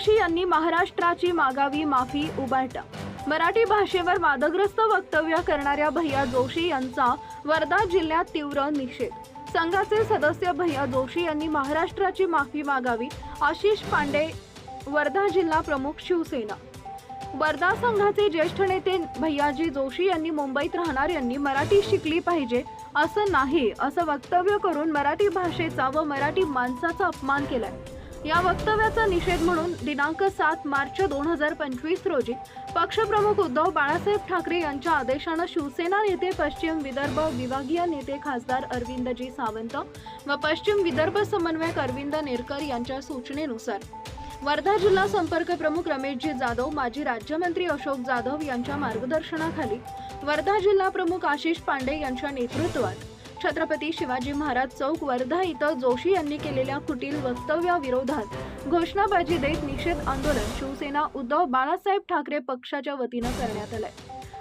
जोशी यांनी महाराष्ट्राची मागावी माफी उबाटा मराठी भाषेवर वादग्रस्त वक्तव्य करणाऱ्या भैया जोशी यांचा वर्धा जिल्ह्यात तीव्र निषेध. संघाचे सदस्य भैया जोशी यांनी महाराष्ट्राची माफी मागावी आशिष पांडे वर्धा जिल्हा प्रमुख शिवसेना. वर्धा संघाचे ज्येष्ठ नेते भैयाजी जोशी यांनी मुंबईत राहणाऱ्यांनी मराठी शिकली पाहिजे असं नाही असं वक्तव्य करून मराठी भाषेचा व मराठी माणसाचा अपमान केलाय. या वक्तव्याचा निषेध म्हणून दिनांक सात मार्च दोन हजार पंचवीस रोजी पक्षप्रमुख उद्धव बाळासाहेब ठाकरे यांच्या आदेशानं शिवसेना नेते पश्चिम विदर्भ विभागीय नेते खासदार अरविंदजी सावंत व पश्चिम विदर्भ समन्वयक अरविंद नेरकर यांच्या सूचनेनुसार वर्धा जिल्हा संपर्क प्रमुख रमेशजी जाधव माजी राज्यमंत्री अशोक जाधव यांच्या मार्गदर्शनाखाली वर्धा जिल्हा प्रमुख आशिष पांडे यांच्या नेतृत्वात छत्रपती शिवाजी महाराज चौक वर्धा इथं जोशी यांनी केलेल्या कुटील वक्तव्याविरोधात घोषणाबाजी देत निषेध आंदोलन शिवसेना उद्धव बाळासाहेब ठाकरे पक्षाच्या वतीनं करण्यात आलंय.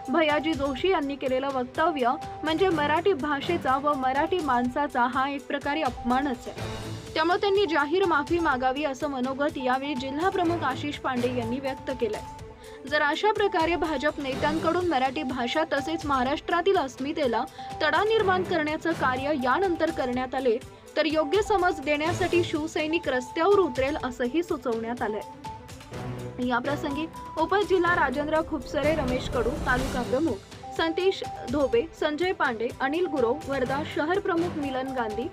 भयाजी जोशी यांनी केलेलं वक्तव्य म्हणजे मराठी भाषेचा व मराठी माणसाचा हा एक प्रकारे अपमानच आहे. त्यामुळे त्यांनी जाहीर माफी मागावी असं मनोगत यावेळी जिल्हा प्रमुख आशिष पांडे यांनी व्यक्त केलंय. जर अशा प्रकारे भाजप नेत्यांकडून मराठी भाषा तसेच महाराष्ट्रातील अस्मितेला तडा निर्माण करण्याचं कार्य यानंतर करण्यात आले तर योग्य समज देण्यासाठी शिवसैनिक रस्त्यावर उतरेल असंही सुचवण्यात आलंय. याप्रसंगी उपजिल्हा राजेंद्र खुपसरे रमेश कडू तालुका प्रमुख संतीश धोबे संजय पांडे अनिल गुरव वर्धा शहर प्रमुख मिलन गांधी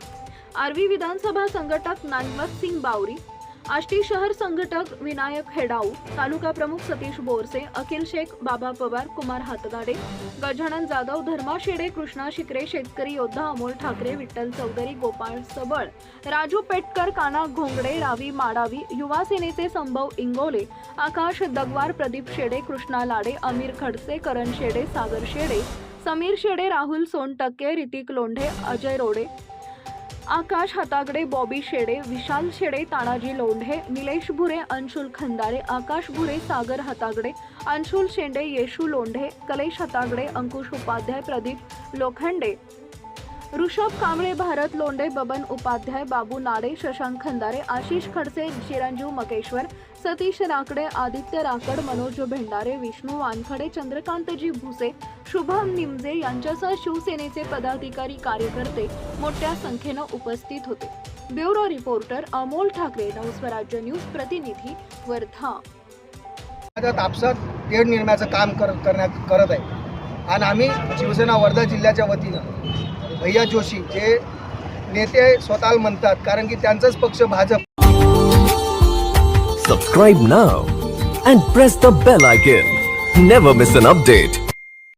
आर्वी विधानसभा संघटक नानवत सिंग बावरी आष्टी शहर संघटक विनायक हेडाऊ तालुका प्रमुख सतीश बोरसे अखिल शेख बाबा पवार कुमार हातगाडे गजानन जाधव धर्मा शेडे कृष्णा शिकरे शेतकरी योद्धा अमोल ठाकरे विठ्ठल चौधरी गोपाळ सबळ राजू पेटकर काना घोंगडे रावी माडावी युवा सेनेचे संभव इंगोले आकाश दगवार प्रदीप शेडे कृष्णा लाडे अमीर खडसे करण शेडे सागर शेडे समीर शेडे राहुल सोनटक्के ऋतिक लोंढे अजय रोडे आकाश हातागडे बॉबी शेडे विशाल शेडे तानाजी लोंढे निलेश भुरे अंशुल खंदारे आकाश भुरे सागर हातागडे अंशुल शेंडे येशू लोंढे कलेश हातागडे अंकुश उपाध्याय प्रदीप लोखंडे ऋषभ कांबळे भारत लोंडे बबन उपाध्याय बाबू नाडे शशांक खंदारे आशिष खडसे चिरंजीव मकेश्वर सतीश राकडे आदित्य राकड मनोज भेंडारे विष्णू वानखडे चंद्रकांतजी भुसे शुभम निमजे यांच्यासह शिवसेनेचे पदाधिकारी कार्यकर्ते मोठ्या संख्येनं उपस्थित होते. Bureau reporter Amol Thakare Navswarajya news प्रतिनिधी वर्धा. तापसात तेढ निर्माचं काम करण्यात करत आहे. आणि आम्ही शिवसेना वर्धा जिल्ह्याच्या वतीनं भैया जोशी जे नेते स्वतःला म्हणतात कारण की त्यांचाच पक्ष BJP. Subscribe now and press the bell icon never miss an update